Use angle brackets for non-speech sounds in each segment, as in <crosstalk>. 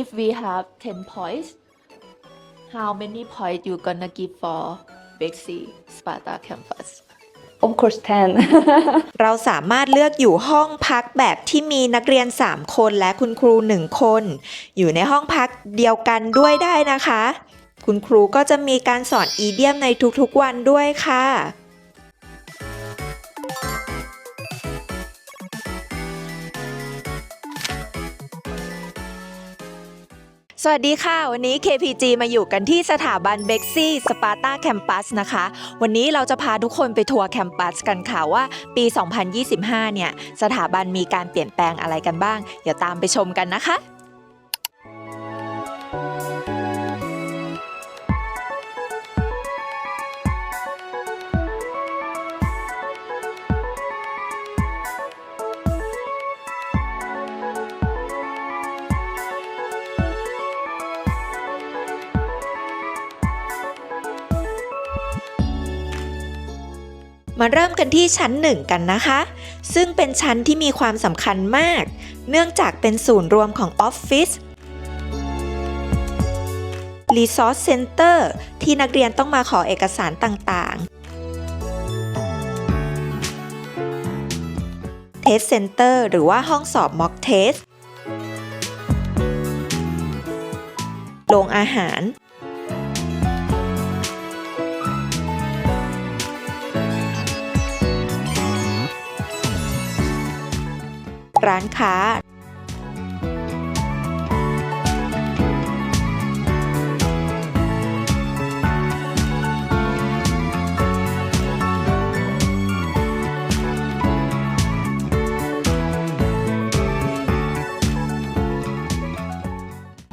if we have 10 points how many points you gonna give for Bexy Sparta campus Of course, 10. เราสามารถเลือกอยู่ห้องพักแบบที่มีนักเรียน 3 คนและคุณครู 1 คน อยู่ในห้องพักเดียวกันด้วยได้นะคะ คุณครูก็จะมีการสอนอีเดียมในทุกๆวันด้วยค่ะ สวัสดีค่ะ วันนี้ KPG มาอยู่กันที่สถาบันเบ็กซี่สปาร์ตาแคมปัสนะคะ วันนี้เราจะพาทุกคนไปทัวร์แคมปัสกันค่ะว่าปี 2025 เนี่ย สถาบันมีการเปลี่ยนแปลงอะไรกันบ้าง เดี๋ยวตามไปชมกันนะคะ มาเริ่มกันที่ชั้น 1 กันนะคะ ซึ่งเป็นชั้นที่มีความสำคัญมาก เนื่องจากเป็นศูนย์รวมของออฟฟิศ Resource Center ที่นักเรียนต้องมาขอเอกสารต่างๆ Test Center หรือว่าห้องสอบ Mock Test โรงอาหาร ร้านค้า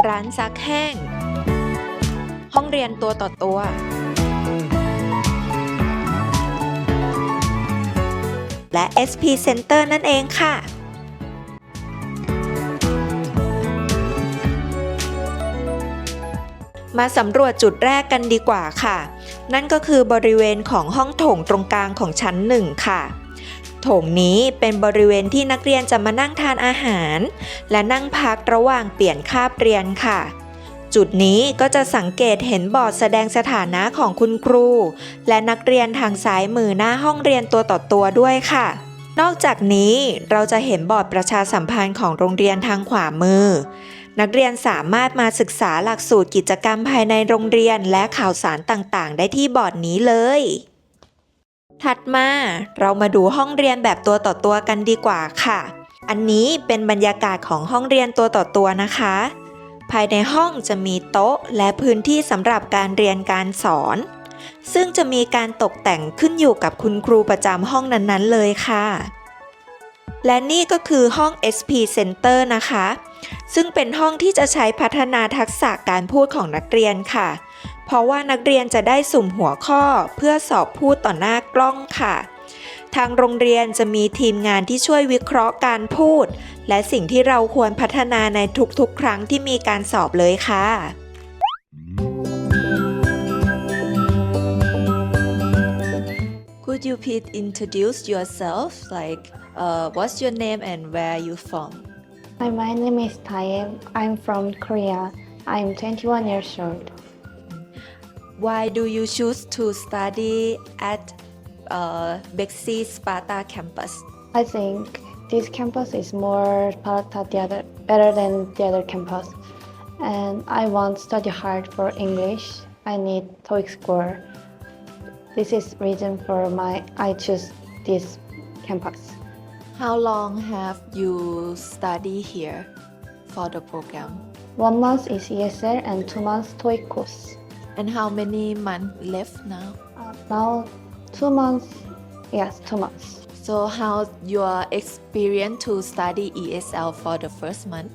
ร้านซักแห้ง ห้องเรียนตัวต่อตัว และ SP Center นั่นเองค่ะ มาสำรวจจุดแรกกันดีกว่าค่ะ นั่นก็คือบริเวณของห้องโถงตรงกลางของชั้นหนึ่งค่ะโถงนี้เป็นบริเวณที่นักเรียนจะมานั่งทานอาหาร และนั่งพักระหว่างเปลี่ยนคาบเรียนค่ะ จุดนี้ก็จะสังเกตเห็นบอร์ดแสดงสถานะของคุณครู และนักเรียนทางซ้ายมือหน้าห้องเรียนตัวต่อตัวด้วยค่ะ นอกจากนี้เราจะเห็นบอร์ดประชาสัมพันธ์ของโรงเรียนทางขวามือ นักเรียนสามารถมาศึกษาหลักสูตรกิจกรรมภายในโรงเรียนและข่าวสารต่างๆ ได้ที่บอร์ดนี้เลย ถัดมาเรามาดูห้องเรียนแบบตัวต่อตัวกันดีกว่าค่ะ อันนี้เป็นบรรยากาศของห้องเรียนตัวต่อตัวนะคะ ภายในห้องจะมีโต๊ะและพื้นที่สำหรับการเรียนการสอน ซึ่งจะมีการตกแต่งขึ้นอยู่กับคุณครูประจำห้องนั้นๆเลยค่ะ และนี่ก็คือห้อง SP Center นะคะ ซึ่งเป็นห้องที่จะใช้พัฒนาทักษะการพูดของนักเรียนค่ะ เพราะว่านักเรียนจะได้สุ่มหัวข้อเพื่อสอบพูดต่อหน้ากล้องค่ะ ทางโรงเรียนจะมีทีมงานที่ช่วยวิเคราะห์การพูด และสิ่งที่เราควรพัฒนาในทุกๆ ครั้งที่มีการสอบเลยค่ะ Could you please introduce yourself like uh, what's your name and where are you from Hi, my name is Tae. I'm from Korea. I'm 21 years old. Why do you choose to study at uh, Bexy Sparta campus? I think this campus is more Sparta the other, better than the other campus. And I want to study hard for English. I need TOEIC score. This is reason for my I choose this campus. How long have you studied here for the program? One month is ESL and two months TOEIC course. And how many months left now? Uh, now two months, yes, two months. So how your experience to study ESL for the first month?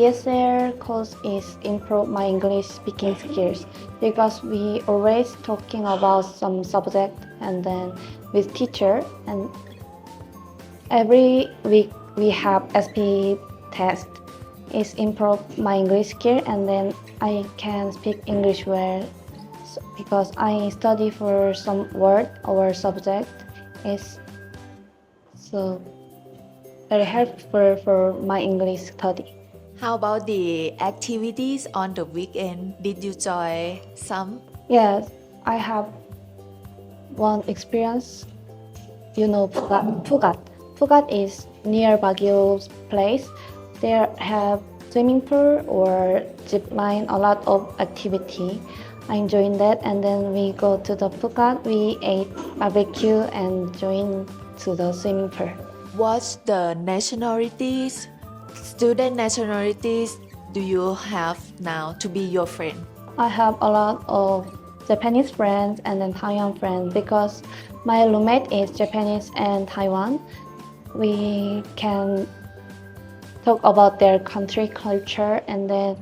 ESL course is improve my English speaking skills. Because we always talking about some subject and then with teacher and every week we have SP test. Is improve my English skill and then I can speak English well. Because I study for some word or subject. Is so very helpful for my English study. How about the activities on the weekend? Did you join some? Yes, I have one experience. You know Pugat. Pugat. Pugat is near Baguio's place. There have swimming pool or zip line, a lot of activity. I enjoyed that, and then we go to the Pugat. We ate barbecue and join to the swimming pool. What's the nationalities, student nationalities do you have now to be your friend? I have a lot of Japanese friends and then Taiwan friends because my roommate is Japanese and Taiwan. We can talk about their country culture and then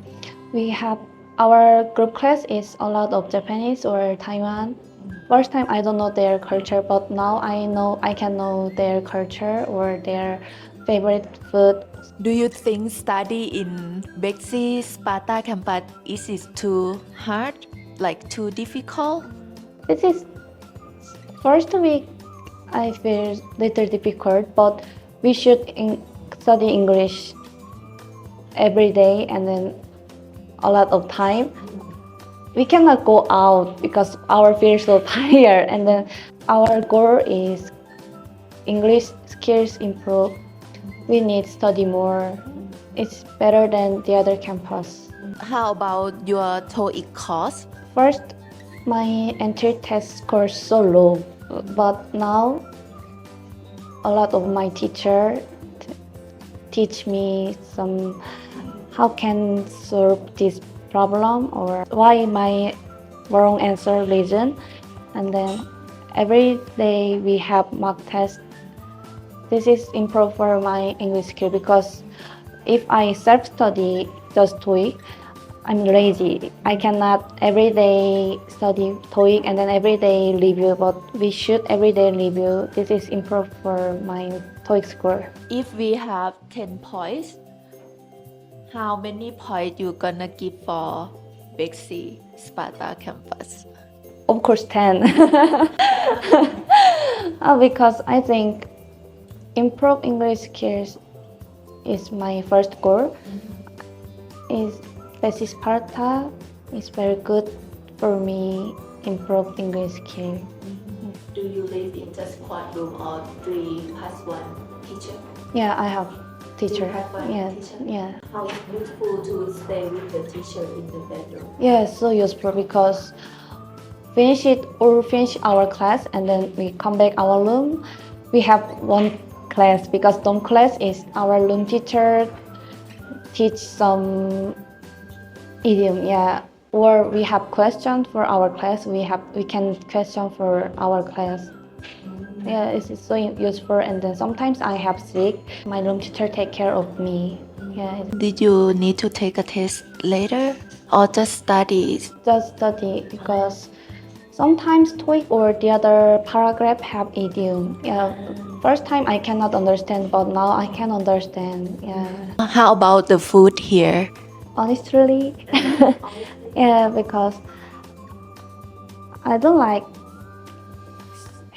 we have our group class is a lot of Japanese or Taiwan. First time I don't know their culture, but now I know I can know their culture or their favorite food Do you think study in Bexi Sparta campus is it too hard, like too difficult? This is first week I feel little difficult, but we should in, study English every day and then a lot of time. We cannot go out because our feel so tired and then our goal is English skills improve. We need study more. It's better than the other campus. How about your TOEIC course? First, my entry test score so low, but now a lot of my teacher teach me some how can solve this problem or why my wrong answer reason, and then every day we have mock test. This is improve for my English skill because if I self study just TOEIC, I'm lazy. I cannot every day study TOEIC and then every day review, but we should every day review. This is improve for my TOEIC score. If we have 10 points, how many points you gonna give for Bexi Sparta campus? Of course, 10. <laughs> Uh, because I think improve English skills is my first goal. Is Basic Sparta is very good for me improve English skill. Do you live in just one room or three plus one teacher? Yeah, I have teacher. You have one Yeah, teacher? yeah. How useful to stay with the teacher in the bedroom? Yeah, so useful because finish it or finish our class and then we come back our room. We have one class because dorm class is our room teacher teach some idiom, yeah. Or we have question for our class. We have we can question for our class. Mm-hmm. Yeah, it's it's so useful. And then sometimes I have sick. My room teacher take care of me. Mm-hmm. Yeah, Did you need to take a test later or just study? just study because sometimes TOEIC or the other paragraph have idiom. Yeah, first time I cannot understand, but now I can understand. Yeah, How about the food here? honestly, <laughs> yeah, because I don't like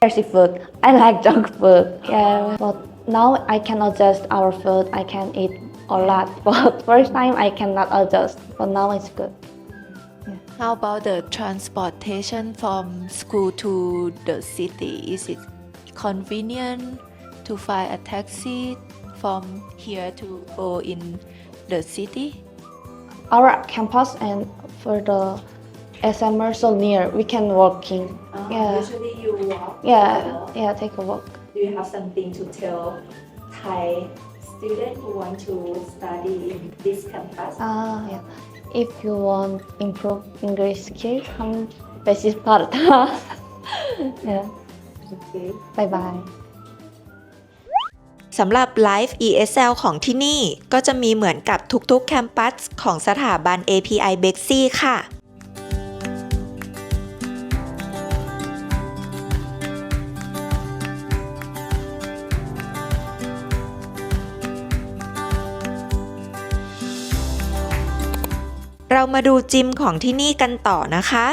healthy food. <laughs> I like junk food. Yeah, but now I can adjust our food. I can eat a lot, <laughs> but first time I cannot adjust. But now it's good. How about the transportation from school to the city? Is it convenient to find a taxi from here to go in the city? our campus and for the SMR so near, we can walking. Yeah. Usually you walk. Yeah, yeah, take a walk. Do you have something to tell Thai students who want to study in this campus? Ah, yeah. If you want improve English skill, come Basic Sparta. <laughs> yeah. Okay. Bye bye. สำหรับ Live ESL ของที่นี่ก็จะมีเหมือนกับทุกๆ แคมปัสของสถาบัน API Bexy ค่ะเรามาดูจิมของที่นี่กันต่อนะคะ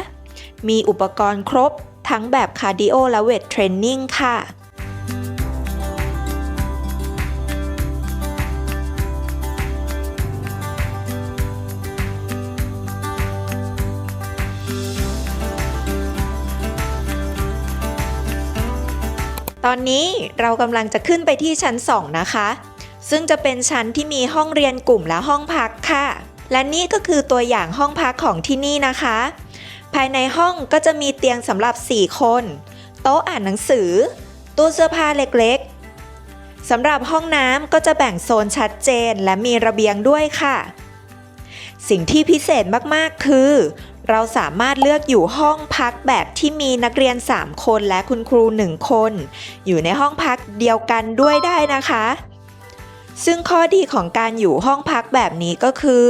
มีอุปกรณ์ครบ ทั้งแบบคาร์ดิโอและเวทเทรนนิ่งค่ะตอนนี้เรากำลังจะขึ้นไปที่ชั้น 2 นะคะ ซึ่งจะเป็นชั้นที่มีห้องเรียนกลุ่มและห้องพักค่ะ และนี่ก็คือตัวอย่างห้องพักของที่นี่นะคะ ภายในห้องก็จะมีเตียงสำหรับ 4 คน โต๊ะอ่านหนังสือ ตู้เสื้อผ้าเล็กๆสำหรับห้องน้ำก็จะแบ่งโซนชัดเจนและมีระเบียงด้วยค่ะ สิ่งที่พิเศษมากๆคือ เราสามารถเลือกอยู่ห้องพักแบบที่มีนักเรียน 3 คนและคุณครู 1 คน อยู่ในห้องพักเดียวกันด้วยได้นะคะซึ่งข้อดีของการอยู่ห้องพักแบบนี้ก็คือ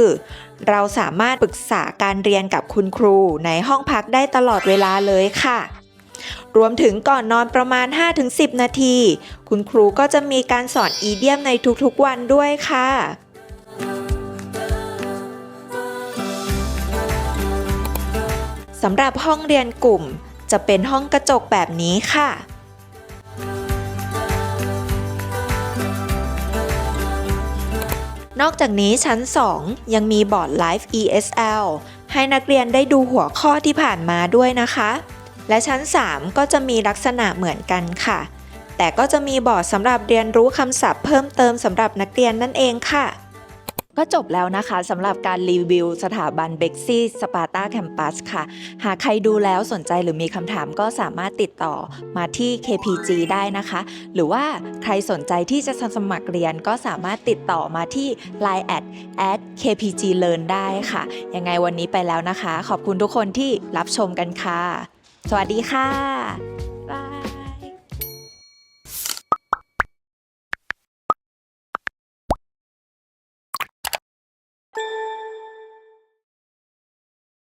เราสามารถปรึกษาการเรียนกับคุณครูในห้องพักได้ตลอดเวลาเลยค่ะ รวมถึงก่อนนอนประมาณ 5-10 นาที คุณครูก็จะมีการสอนอีเดียมในทุกๆวันด้วยค่ะ สำหรับห้องเรียนกลุ่มจะเป็นห้องกระจกแบบนี้ค่ะ นอกจากนี้ชั้น 2 ยังมีบอร์ดไลฟ์ ESL ให้นักเรียนได้ดูหัวข้อที่ผ่านมาด้วยนะคะ และชั้น 3 ก็จะมีลักษณะเหมือนกันค่ะ แต่ก็จะมีบอร์ดสำหรับเรียนรู้คำศัพท์เพิ่มเติมสำหรับนักเรียนนั่นเองค่ะ ก็จบแล้วนะคะสำหรับการรีวิวสถาบันเบ็กซี่สปาร์ตาแคมปัสค่ะ หากใครดูแล้วสนใจหรือมีคำถามก็สามารถติดต่อมาที่ KPG ได้นะคะ หรือว่าใครสนใจที่จะสมัครเรียนก็สามารถติดต่อมาที่ Line at at KPG Learn ได้ค่ะ ยังไงวันนี้ไปแล้วนะคะ ขอบคุณทุกคนที่รับชมกันค่ะ สวัสดีค่ะ